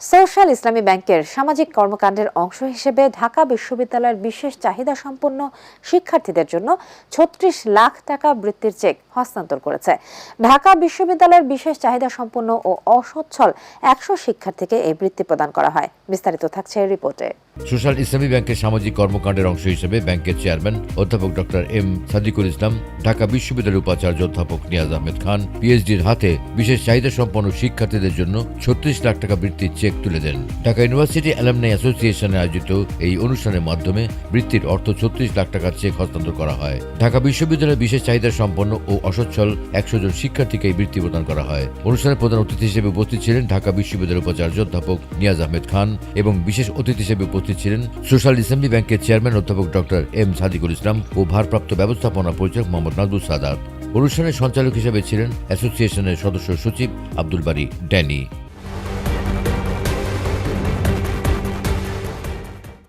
Social ইসলামী ব্যাংকের সামাজিক কর্মকাণ্ডের অংশ হিসেবে ঢাকা বিশ্ববিদ্যালয়ের বিশেষ চাহিদা সম্পন্ন শিক্ষার্থীদের জন্য ছত্রিশ লাখ টাকা বৃত্তির চেক হস্তান্তর করেছে। ঢাকা বিশ্ববিদ্যালয়ের বিশেষ চাহিদা সম্পন্ন ও অসচ্ছল একশো শিক্ষার্থীকে এই বৃত্তি প্রদান করা হয়। বিস্তারিত থাকছে রিপোর্টে। সোশ্যাল ইসলামী ব্যাংকের সামাজিক কর্মকাণ্ডের অংশ হিসেবে ব্যাংকের চেয়ারম্যান অধ্যাপক ডক্টর এম সাদিকুল ইসলাম, ঢাকা বিশ্ববিদ্যালয়ের উপাচার্য অধ্যাপক নিয়াজ আহমেদ খান, পিএইচডির হাতে বিশেষ চাহিদা সম্পন্ন শিক্ষার্থীদের জন্য ছত্রিশ লাখ টাকা বৃত্তির চেক তুলে দেন। ঢাকা ইউনিভার্সিটি অ্যালামনাই অ্যাসোসিয়েশনে আয়োজিত এই অনুষ্ঠানের মাধ্যমে বৃত্তির অর্থ ছত্রিশ লাখ টাকার চেক হস্তান্তর করা হয়। ঢাকা বিশ্ববিদ্যালয়ের বিশেষ চাহিদা সম্পন্ন ও অসচ্ছল একশো জন শিক্ষার্থীকে এই বৃত্তি প্রদান করা হয়। অনুষ্ঠানে প্রধান অতিথি হিসেবে উপস্থিত ছিলেন ঢাকা বিশ্ববিদ্যালয়ের উপাচার্য অধ্যাপক নিয়াজ আহমেদ খান এবং বিশেষ অতিথি হিসেবে উপস্থিত ছিলেন সোশ্যাল ইসলামী ব্যাংকের চেয়ারম্যান অধ্যাপক ডক্টর এম সাদিকুল ইসলাম ও ভারপ্রাপ্ত ব্যবস্থাপনা পরিচালক মোহাম্মদ নাজবুল সাদাত। অনুষ্ঠানের সঞ্চালক হিসেবে ছিলেন অ্যাসোসিয়েশনের সদস্য সচিব আব্দুল বারী ড্যানি।